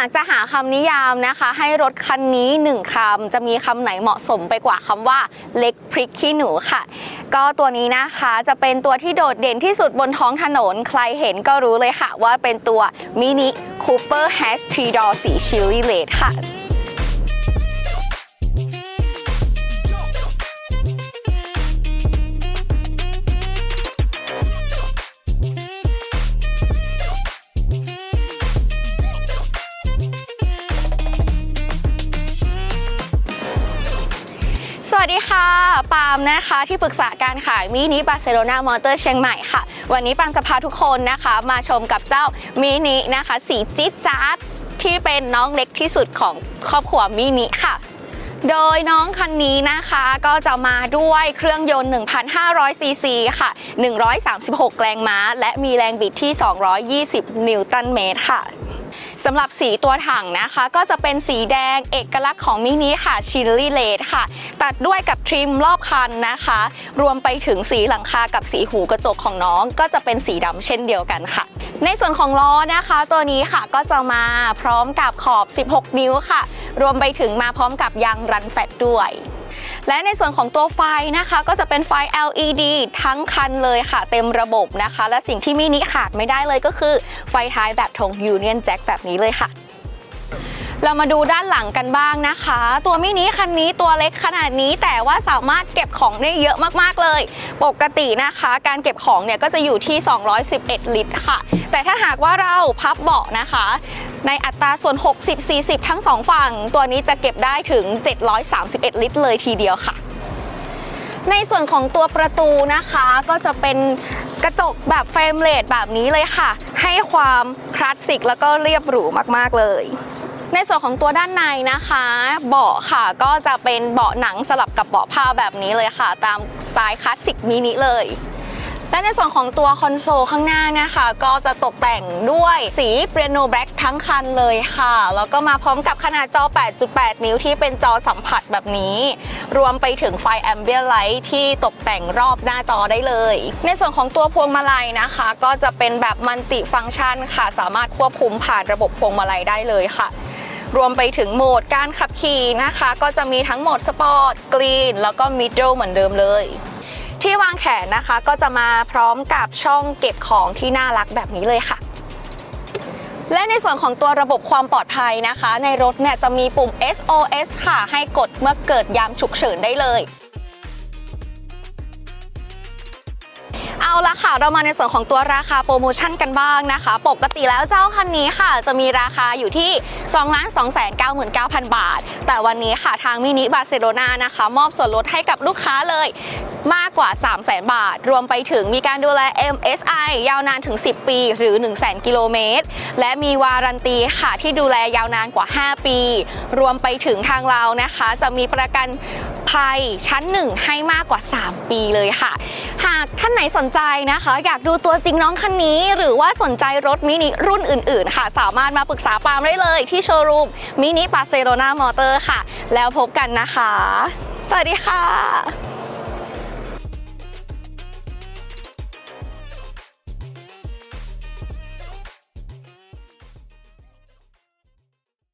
ากจะหาคำนิยามนะคะ ให้รถคันนี้หนึ่งคำจะมีคำไหนเหมาะสมไปกว่าคำว่าเล็กพริกขี้หนูค่ะ ก็ตัวนี้นะคะจะเป็นตัวที่โดดเด่นที่สุดบนท้องถนน ใครเห็นก็รู้เลยค่ะ ว่าเป็นตัวมินิคูเปอร์แฮชทรีดอสีชิลลี่เลดค่ะ วัสดีค่ะ ปาล์มนะคะที่ปรึกษาการขายมินิบาร์เซโลนามอเตอร์เชียงใหม่ค่ะ วันนี้ปาล์มจะพาทุกคนนะคะ มาชมกับเจ้ามินินะคะ สีจี๊ดจ๊าดที่เป็นน้องเล็กที่สุดของครอบครัวมินิค่ะโดยน้องคันนี้นะคะก็จะมาด้วยเครื่องยนต์ 1,500 ซีซีค่ะ 136 แรงม้า และมีแรงบิดที่ 220 นิวตันเมตรค่ะ สำหรับสีตัวถังนะคะ ก็จะเป็นสีแดงเอกลักษณ์ของมินิค่ะชิลลี่เลดค่ะ ตัดด้วยกับทริมรอบคันนะคะ รวมไปถึงสีหลังคากับสีหูกระจกของน้อง ก็จะเป็นสีดำเช่นเดียวกันค่ะ ในส่วนของล้อนะคะ ตัวนี้ค่ะก็จะมาพร้อมกับขอบ 16 นิ้วค่ะ รวมไปถึงมาพร้อมกับยางรันแฟตด้วย และในส่วนของตัวไฟนะคะก็จะเป็นไฟ LED ทั้งคันเลยค่ะ เต็มระบบนะคะ และสิ่งที่มินิขาดไม่ได้เลยก็คือไฟท้ายแบบธง Union Jack แบบนี้เลยค่ะ เรามาดูด้านหลังกันบ้างนะคะ ตัวมินิคันนี้ตัวเล็กขนาดนี้แต่ว่าสามารถเก็บของได้เยอะมากๆเลย ปกตินะคะ การเก็บของเนี่ยก็จะอยู่ที่ 211 ลิตรค่ะ แต่ถ้าหากว่าเราพับเบาะนะคะ ในอัตราส่วน 60-40 ทั้งสองฝั่ง ตัวนี้จะเก็บได้ถึง 731 ลิตร เลยทีเดียวค่ะ ในส่วนของตัวประตูนะคะก็จะเป็นกระจกแบบเฟรมเลดแบบนี้เลยค่ะ ให้ความคลาสสิกแล้วก็เรียบหรูมากๆเลย ในส่วนของตัวด้านในนะคะ เบาะค่ะก็จะเป็นเบาะหนังสลับกับเบาะผ้าแบบนี้เลยค่ะ ตามสไตล์คลาสสิกมินิเลยและในส่วนของตัวคอนโซลข้างหน้านะคะ ก็จะตกแต่งด้วยสีเปียโนแบล็กทั้งคันเลยค่ะ แล้วก็มาพร้อมกับขนาดจอ 8.8 นิ้วที่เป็นจอสัมผัสแบบนี้ รวมไปถึงไฟแอมเบียไลท์ที่ตกแต่งรอบหน้าจอได้เลย ในส่วนของตัวพวงมาลัยนะคะ ก็จะเป็นแบบมัลติฟังก์ชันค่ะ สามารถควบคุมผ่านระบบพวงมาลัยได้เลยค่ะ รวมไปถึงโหมดการขับขี่นะคะ ก็จะมีทั้งโหมดสปอร์ตกรีนแล้วก็มิดเดิลเหมือนเดิมเลยที่วางแขนนะคะก็จะมาพร้อมกับช่องเก็บของที่น่ารักแบบนี้เลยค่ะ และในส่วนของตัวระบบความปลอดภัยนะคะ ในรถเนี่ยจะมีปุ่ม SOS ค่ะ ให้กดเมื่อเกิดยามฉุกเฉินได้เลย เอาละค่ะ เรามาในส่วนของตัวราคาโปรโมชั่นกันบ้างนะคะ ปกติแล้วเจ้าคันนี้ค่ะ จะมีราคาอยู่ที่ 2 2 9 9 0 0 0 บาท แต่วันนี้ค่ะทางมินิบาร์เซโลนานะคะ มอบส่วนลดให้กับลูกค้าเลย มากกว่า 3 0 0 0 0 0บาท รวมไปถึงมีการดูแล MSI ยาวนานถึง 10 ปี หรือ1 0 0 0 0 0 กิโลเมตร และมีวารันตีค่ะที่ดูแลยาวนานกว่า 5 ปี รวมไปถึงทางเรานะคะ จะมีประกันภัยชั้น 1 ให้มากกว่า 3 ปีเลยค่ะ หากท่านไหนสนใจนะคะ อยากดูตัวจริงน้องคันนี้ หรือว่าสนใจรถมินิรุ่นอื่น ๆ ค่ะ สามารถมาปรึกษาปาล์มได้เลยที่โชว์รูมมินิบาเซโลนามอเตอร์ค่ะ แล้วพบกันนะคะ สวัสดีค่ะ